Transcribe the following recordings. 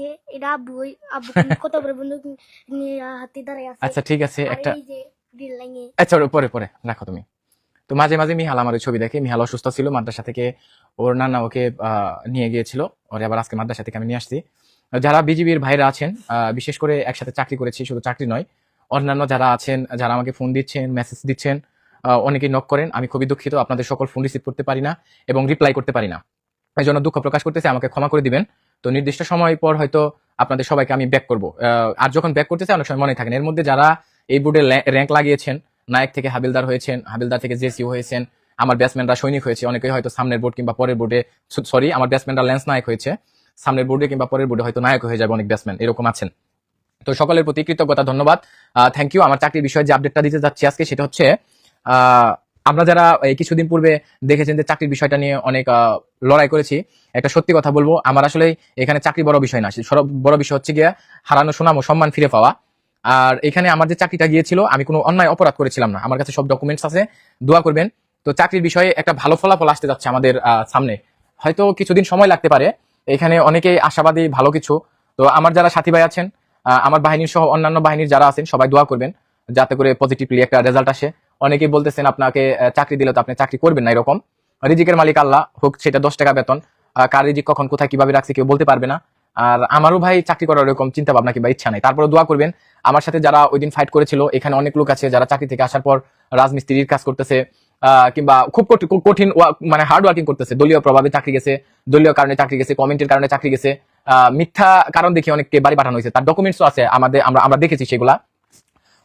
যে এটা আব্বু ওই আব্বু কত বড় বন্দুক নিয়ে হাতে দাঁড়ায় আছে। আচ্ছা ঠিক আছে একটা আচ্ছা পরে পরে রাখো তুমি। তো মাঝে মাঝে মিহাল আমার ছবি দেখে। মিহাল অসুস্থ ছিল মাদ্রাসা থেকে ওর নানা ওকে নিয়ে গিয়েছিল। ওরে আবার আজকে মাদ্রাসা থেকে আমি নিয়ে আসছি। যারা বিজিবির ভাইরা আছেন বিশেষ করে একসাথে চাকরি করেছি শুধু চাকরি নয় অন্যান্য যারা আছেন যারা আমাকে ফোন দিচ্ছেন মেসেজ দিচ্ছেন আহ, অনেকেই নক করেন। আমি খুবই দুঃখিত আপনাদের সকল ফোন রিসিভ করতে পারি না এবং রিপ্লাই করতে পারি না। এই জন্য দুঃখ প্রকাশ করতেছে আমাকে ক্ষমা করে দিবেন। তো নির্দিষ্ট সময় পর হয়তো আপনাদের সবাইকে আমি ব্যাক করব। আর যখন ব্যাক করতেছি, অনেক সময় মনে থাকেন এর মধ্যে যারা এই বোর্ডে র্যাঙ্ক লাগিয়েছেন, নায়ক থেকে হাবিলদার হয়েছেন, হাবিলদার থেকে জেসিও হয়েছেন, আমার ব্যাটসম্যানরা সৈনিক হয়েছে, অনেকেই হয়তো সামনের বোর্ড কিংবা পরের বোর্ডে সরি আমার ব্যাটসম্যানরা ল্যান্স নায়ক হয়েছে, সামনের বোর্ডে কিংবা পরের বোর্ডে হয়তো নায়ক হয়ে যাবে অনেক ব্যাটসম্যান এরকম আছেন। তো সকলের প্রতি কৃতজ্ঞতা, ধন্যবাদ। থ্যাংক ইউ আমার চাকরির বিষয়ে যে আপডেটটা দিতে যাচ্ছি আজকে, সেটা হচ্ছে আমরা যারা কিছুদিন পূর্বে দেখেছেন যে চাকরির বিষয়টা নিয়ে অনেক লড়াই করেছি, একটা সত্যি কথা বলব, আমার আসলে এখানে চাকরি বড় বিষয় না। বড় বিষয় হচ্ছে গিয়ে হারানো সুনাম ও সম্মান ফিরে পাওয়া। আর এখানে আমার যে চাকরিটা গিয়েছিল, আমি কোনো অন্যায় অপরাধ করেছিলাম না। আমার কাছে সব ডকুমেন্টস আছে, দোয়া করবেন। তো চাকরির বিষয়ে একটা ভালো ফলাফল আসতে যাচ্ছে আমাদের সামনে। হয়তো কিছুদিন সময় লাগতে পারে, এখানে অনেকেই আশাবাদী, ভালো কিছু। তো আমার যারা সাথী ভাই আছেন আমার বাহিনীর সহ অন্যান্য বাহিনীর যারা আছেন, সবাই দোয়া করবেন, যাতে করে পজিটিভলি একটা রেজাল্ট আসে। অনেকেই বলতেছেন, আপনাকে চাকরি দিলে তো আপনি চাকরি করবেন না এরকম। রিজিকের মালিক আল্লাহ, হোক সেটা দশ টাকা বেতন কার রিজিক কখন, কোথায়, কীভাবে রাখছে কেউ বলতে পারবে না। আর আমারও ভাই চাকরি করার এরকম চিন্তা ভাবনা কিংবা ইচ্ছা নাই। তারপরে দোয়া করবেন, আমার সাথে যারা ওই দিন ফাইট করেছিল, এখানে অনেক লোক আছে যারা চাকরি থেকে আসার পর রাজমিস্ত্রির কাজ করতেছে কিংবা খুব কঠি- কঠিন মানে হার্ড ওয়ার্কিং করতেছে। দলীয় প্রভাবে চাকরি গেছে, দলীয় কারণে চাকরি গেছে কমেন্টের কারণে চাকরি গেছে। মিথ্যা কারণ দেখে অনেককে বাড়ি পাঠানো হয়েছে। তার ডকুমেন্টসও আছে, আমাদের, আমরা আমরা দেখেছি সেগুলা।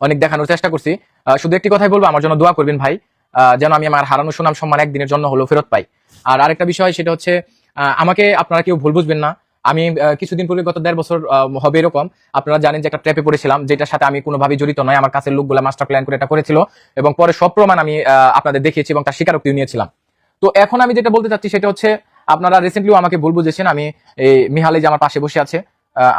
অনেক দেখানোর চেষ্টা করছি। শুধু একটি কথাই বলব, আমার জন্য দোয়া করবেন ভাই যেন আমি আমার হারানো সুনাম সম্মান একদিনের জন্য হলেও ফেরত পাই। আর আরেকটা বিষয়, সেটা হচ্ছে আমাকে আপনারা কেউ ভুল বুঝবেন না। আমি কিছুদিন পূর্বে গত দেড় বছর হবে এরকম, আপনারা জানেন যে একটা ট্র্যাপে পড়েছিলাম, যেটার সাথে আমি কোনোভাবে জড়িত নয় আমার কাছে লোকগুলা মাস্টার প্ল্যান করে এটা করেছিল এবং পরে সব প্রমাণ আমি আপনাদের দেখিয়েছি এবং তার স্বীকারোক্তিও নিয়েছিলাম। তো এখন আমি যেটা বলতে চাচ্ছি, সেটা হচ্ছে, আপনারা রিসেন্টলিও আমাকে ভুল বুঝেছেন। আমি এই মিহালে যে আমার পাশে বসে আছে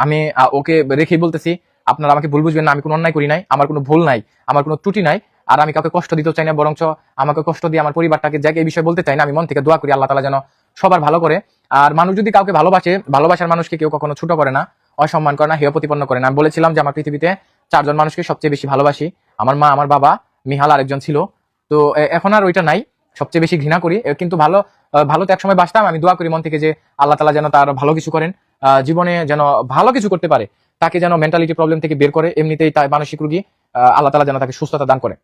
আমি ওকে রেখেই বলতেছি আপনারা আমাকে ভুল বুঝবেন না, আমি কোনো অন্যায় করি নাই, আমার কোনো ভুল নাই, আমার কোনো ত্রুটি নাই, আর আমি কাউকে কষ্ট দিতে চাই না, বরঞ্চ আমাকে কষ্ট দিয়ে আমার পরিবারটাকে জায়গায় এই বিষয়ে বলতে চাই না, আমি মন থেকে দোয়া করি আল্লাহ তালা যেন সবার ভালো করে। আর মানুষ যদি কাউকে ভালোবাসে, ভালোবাসার মানুষকে কেউ কখনো ছোট করে না, অসম্মান করে না, হেয় প্রতিপন্ন করে না। আমি বলেছিলাম যে আমার পৃথিবীতে চারজন মানুষকে সবচেয়ে বেশি ভালোবাসি, আমার মা, আমার বাবা, মিহাল আরেকজন ছিল। তো এখন আর ওইটা নাই, সবচেয়ে বেশি ঘৃণা করি। কিন্তু ভালো ভালো তো একসময় বাসতাম আমি দোয়া করি মন থেকে যে আল্লাহ তালা যেন তার ভালো কিছু করেন। জীবনে যেন ভালো কিছু করতে পারে। তাকে যেন মেন্টালিটি প্রবলেম থেকে বের করে, এমনিতেই তার মানসিক রুগী আল্লাহ তালা যেন তাকে সুস্থতা দান করে।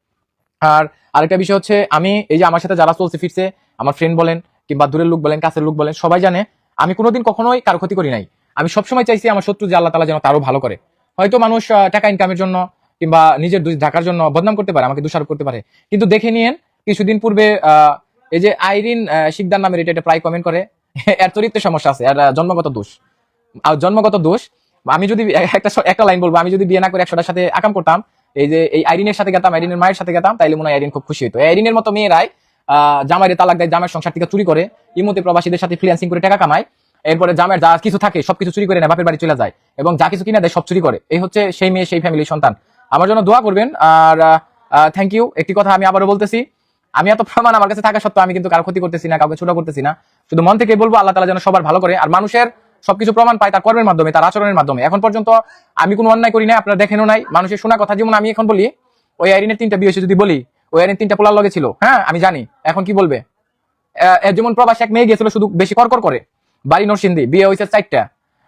আর আরেকটা বিষয় হচ্ছে, আমি এই যে আমার সাথে যারা চলছে ফিরছে, আমার ফ্রেন্ড বলেন কিংবা দূরের লোক বলেন, কাছের লোক বলেন, সবাই জানে, আমি কোনোদিন কখনোই কারও ক্ষতি করি নাই। আমি সবসময় চাইছি আমার শত্রু যে আল্লাহ তালা যেন তারও ভালো করে। হয়তো মানুষ টাকা ইনকামের জন্য কিংবা নিজের ঢাকার জন্য বদনাম করতে পারে, আমাকে দোষারোপ করতে পারে। কিন্তু দেখে নিয়েন, কিছুদিন পূর্বে এই যে আইরিন শিকদার নামের এটা প্রায় কমেন্ট করে, এর চরিত্রের সমস্যা আছে আর জন্মগত দোষ। আর জন্মগত দোষ আমি যদি একটা একটা লাইন বলব, আমি যদি বিয়ে না করে একশোটার সাথে আকাম করতাম, এই যে এই আইরিনের সাথে গেতাম, আইরিনের মায়ের সাথে গেতাম, তাইলে মনে হয় আইরিন খুব খুশি হতো আইরিনের মতো মেয়েরাই জামাইরে তালাক দেয়, জামাইয়ের সংসার থেকে চুরি করে, ইমতে প্রবাসীদের সাথে ফ্রিল্যান্সিং করে টাকা কামায়, এরপরে জামাইয়ের যা কিছু থাকে, সবকিছু চুরি করে নেয়, বাপের বাড়ি চলে যায়, এবং যা কিছু কিনা দেয়, সব চুরি করে। এই হচ্ছে সেই মেয়ে, সেই ফ্যামিলির সন্তান। আমার জন্য দোয়া করবেন, আর থ্যাংক ইউ একটি কথা আমি আবারও বলতেছি, আমি এত প্রমাণ আমার কাছে থাকা সত্ত্বেও আমি কিন্তু কারও ক্ষতি করতেছি না, কাউকে ছোট করতেছি না। শুধু মন থেকে বলব, আল্লাহ তালা যেন সবার ভালো করে, আর মানুষের সবকিছু প্রমাণ পায় তার কর্মের মাধ্যমে, তার আচরণের মাধ্যমে। এখন পর্যন্ত আমি কোনো অন্যায় করি নাই, আপনারা দেখেনও নাই। মানুষের শোনা কথা, যেমন আমি এখন বলি, ওই আইরিনের তিনটা বিয়ে যদি বলি, ওই আইরিন তিনটা পোলার লগে ছিল। হ্যাঁ আমি জানি। এখন কি বলবে? যেমন প্রবাস এক মেয়ে গিয়েছিল, শুধু বেশি করকর করে বাড়ি নরসিন্দি বিয়ে হয়েছে চারটা।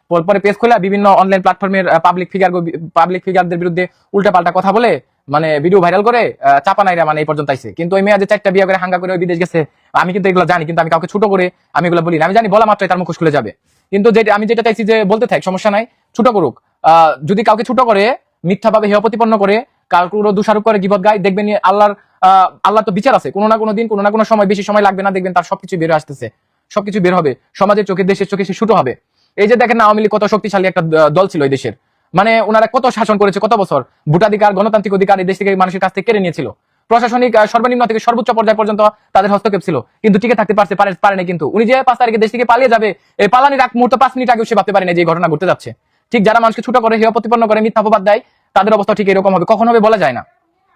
পর- পেজ খোলা বিভিন্ন অনলাইন প্ল্যাটফর্মের পাবলিক ফিগার পাবলিক ফিগারদের বিরুদ্ধে উল্টাপাল্টা কথা বলে মানে ভিডিও ভাইরাল করে চাপা নাইরা মানে এই পর্যন্ত আইছে। কিন্তু ওই মেয়ে যে চারটা বিয়ে করে হাঙ্গা করে ওই বিদেশ গেছে। আমি কিন্তু এগুলো জানি, কিন্তু আমি কাউকে ছোট করে আমি এগুলো বলি আমি জানি বলা মাত্রই তার মুখোশ খুলে যাবে। কিন্তু যেটা আমি যেটা চাইছি যে বলতে থাক, সমস্যা নাই, ছোট করুক। যদি কাউকে ছোট করে, মিথ্যাভাবে হেয় প্রতিপন্ন করে কারোর দোষারোপ করে, গিবত গায়, দেখবেন আল্লাহর আল্লাহ তো বিচার আছে। কোনো না কোনো দিন, কোনো না কোনো সময় বেশি সময় লাগবে না, দেখবেন তার সবকিছু বের আসতেছে। সবকিছু বের হবে। সমাজের চোখে, দেশের চোখে সে শুরু হবে। এই যে দেখেন আওয়ামী কত শক্তিশালী একটা দল ছিল এই দেশের। মানে ওনারা কত শাসন করেছে, কত বছর? ভোটাধিকার, গণতান্ত্রিক অধিকার এই দেশ থেকে মানুষের কাছ থেকে কেড়ে নিয়েছিল। প্রশাসনিক সর্বনিম্ন থেকে সর্বোচ্চ পর্যায় পর্যন্ত তাদের হস্তক্ষেপ ছিল। কিন্তু টিকে থাকতে পারছে, পারে পারে না কিন্তু। উনি যে পাঁচ তারিখে দেশ থেকে পালিয়ে যাবে, এই পালানির এক মুহূর্ত পাঁচ মিনিট আগে সে ভাবতে পারে না যে ঘটনা ঘটতে যাচ্ছে। ঠিক যারা মানুষকে ছোট করে, হেয় প্রতিপন্ন করে, মিথ্যা অপবাদ দেয়, তাদের অবস্থা ঠিক এরকম হবে। কখন হবে বলা যায় না।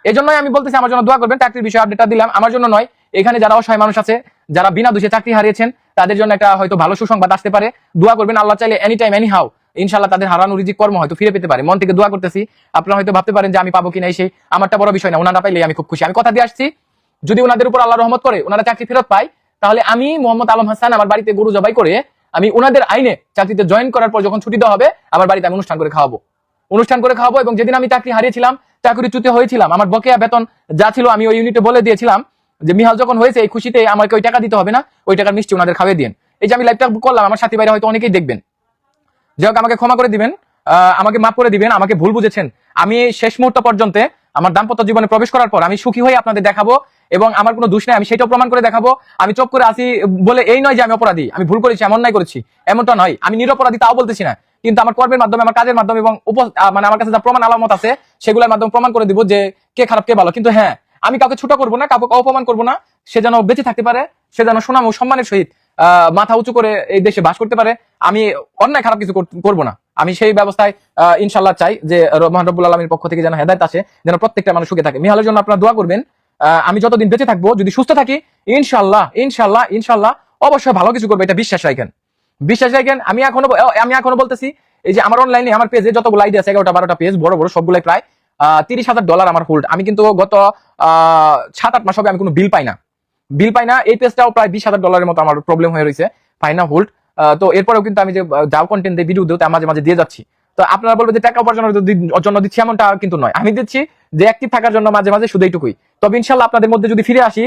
এই জন্যই আমি বলতেছি, আমার জন্য দোয়া করবেন। চাকরির বিষয়ে আপডেটটা দিলাম। আমার জন্য নয়, এখানে যারা অসহায় মানুষ আছে যারা বিনা দোষে চাকরি হারিয়েছেন, তাদের জন্য একটা হয়তো ভালো সুসংবাদ আসতে পারে। দোয়া করবেন, আল্লাহ চাইলে এনি টাইম এনি হাউ ইনশাল্লাহ তাদের হারানো রিজিক কর্ম হয়তো ফিরে পেতে পারে। মন থেকে দোয়া করতেছি। আপনারা হয়তো ভাবতে পারেন যে আমি পাবো কিনা সেই আমারটা বড় বিষয় না, ওনারা পাইলে আমি খুব খুশি। আমি কথা দিয়ে আসছি, যদি ওনাদের উপর আল্লাহ রহমত করে, ওনারা চাকরি ফেরত পায়, তাহলে আমি মোহাম্মদ আলম হাসান আমার বাড়িতে গরু জবাই করে, আমি ওনাদের আইনে চাকরিতে জয়েন করার পর যখন ছুটি দেওয়া হবে, আমার বাড়িতে আমি অনুষ্ঠান করে খাওয়াবো। অনুষ্ঠান করে খাওয়াবো এবং যেদিন আমি চাকরি হারিয়েছিলাম, চাকরিচ্যুত হয়েছিলাম, আমার বকেয়া বেতন যা ছিল আমি ওই ইউনিটে বলে দিয়েছিলাম যে মিহাল যখন হয়েছে, এই খুশিতে আমাকে ওই টাকা দিতে হবে না, ওই টাকার মিষ্টি ওনাদের খাওয়াই দিন এই যে আমি লাইভটা করলাম, আমার সাথী ভাইরা হয়তো অনেকেই দেখবেন। যাই আমাকে ক্ষমা করে দিবেন আমাকে মাফ করে দিবেন, আমাকে ভুল বুঝেছেন। আমি শেষ মুহূর্ত পর্যন্ত আমার দাম্পত্য জীবনে প্রবেশ করার পর আমি সুখী হয়ে আপনাদের দেখাবো এবং আমার কোনো দোষ নেই, আমি সেটাও প্রমাণ করে দেখাবো। আমি চোখ করে আসি বলে এই নয় যে আমি অপরাধী, আমি ভুল করেছি, এমন নাই করেছি, এমনটা নয়। আমি নিরপরাধী, তাও বলতেছি না। কিন্তু আমার কর্মের মাধ্যমে, আমার কাজের মাধ্যমে এবং মানে আমার কাছে যা প্রমাণ আলামত আছে, সেগুলোর মাধ্যমে প্রমাণ করে দিব যে কে খারাপ, কে ভালো। কিন্তু হ্যাঁ আমি কাউকে ছোট করব না, কাউকে অপমান করব না, সে যেন বেঁচে থাকতে পারে, সে যেন সুনাম ও সম্মানের সহিত মাথা উঁচু করে এই দেশে বাস করতে পারে, আমি অন্যায় খারাপ কিছু কর- করব না। আমি সেই ব্যবস্থায় ইনশাল্লাহ চাই যে রহমান রব্বুল আলমীর পক্ষ থেকে যেন হেদায়ত আসে, যেন প্রত্যেকটা মানুষ সুখে থাকে। মিহালের জন্য আপনারা দোয়া করবেন আমি যতদিন বেঁচে থাকব, যদি সুস্থ থাকি ইনশাল্লাহ ইনশাল্লাহ ইনশাল্লাহ অবশ্যই ভালো কিছু করব, এটা বিশ্বাস রাখেন। বিশ্বাস রাখেন, আমি এখনও আমি এখনও বলতেছি, এই যে আমার অনলাইনে আমার পেজে যতগুলো আইডি আছে, এগারোটা, বারোটা পেজ বড় বড়, সবগুলাই প্রায় তিরিশ হাজার ডলার আমার হোল্ড আমি কিন্তু গত সাত, আট মাস হবে আমি কোনো বিল পাই না। বিল পাই না, এই পেজটাও প্রায় বিশ হাজার ডলারের মতো আমার প্রবলেম হয়ে রয়েছে, পাই না হোল্ড তো এরপরেও কিন্তু আমি যে যাও কন্টেন্ট দিয়ে ভিডিও দিতে মাঝে মাঝে দিয়ে যাচ্ছি। তো আপনারা বলবেন যে টাকা উপার্জনের জন্য দিচ্ছি এমনটা কিন্তু নয়। আমি দিচ্ছি যে অ্যাক্টিভ থাকার জন্য মাঝে মাঝে শুধু এইটুকুই। তবে ইনশাল্লাহ আপনাদের মধ্যে যদি ফিরে আসি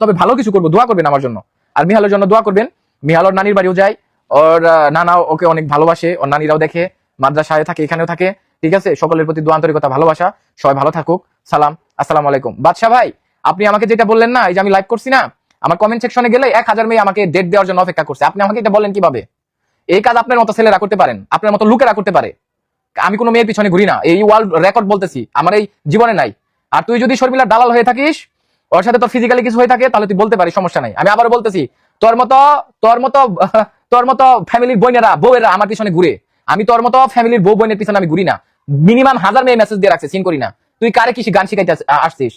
তবে ভালো কিছু করব, দোয়া করবেন আমার জন্য। আর মিহালের জন্য দোয়া করবেন। মিহালোর নানির বাড়িও যায়, ওর নানাও ওকে অনেক ভালোবাসে, ওর নানিরাও দেখে। মাদ্রাসায় থাকে, এখানেও থাকে। ঠিক আছে? সকলের প্রতি দোয়া, আন্তরিকতা, ভালোবাসা। সবাই ভালো থাকুক। সালাম। আসসালামু আলাইকুম। বাদশা ভাই, আপনি আমাকে যেটা বললেন না, এই যে আমি লাইভ করছি না, আমার কমেন্ট সেকশনে গেলে এক হাজার মেয়ে আমাকে ডেট দেওয়ার জন্য অপেক্ষা করছে। আপনি আমাকে এটা বলেন কীভাবে? এই কাজ আপনার মতো ছেলেরা করতে পারেন, আপনার মতো লোকেরা করতে পারে। আমি কোনো মেয়ের পিছনে ঘুরি না। এই ওয়ার্ল্ড রেকর্ড বলতেছি, আমার এই জীবনে নাই। আর তুই যদি শর্মিলার দালাল হয়ে থাকিস, ওর সাথে তোর ফিজিক্যালি কিছু হয়ে থাকে, তাহলে তুই বলতে পারিস, সমস্যা নাই। আমি আবার বলতেছি, তোর মতো তোর মতো তোর মতো ফ্যামিলির বোনেরা বউয়েরা আমার পিছনে ঘুরে আমি তোর মতো ফ্যামিলির বউ বোনের পিছনে আমি ঘুরি না। মিনিমাম হাজার মেয়ে মেসেজ দিয়ে রাখছে সিন করি না। তুই কারে কি গান শিখাইতে আসছিস আসছিস?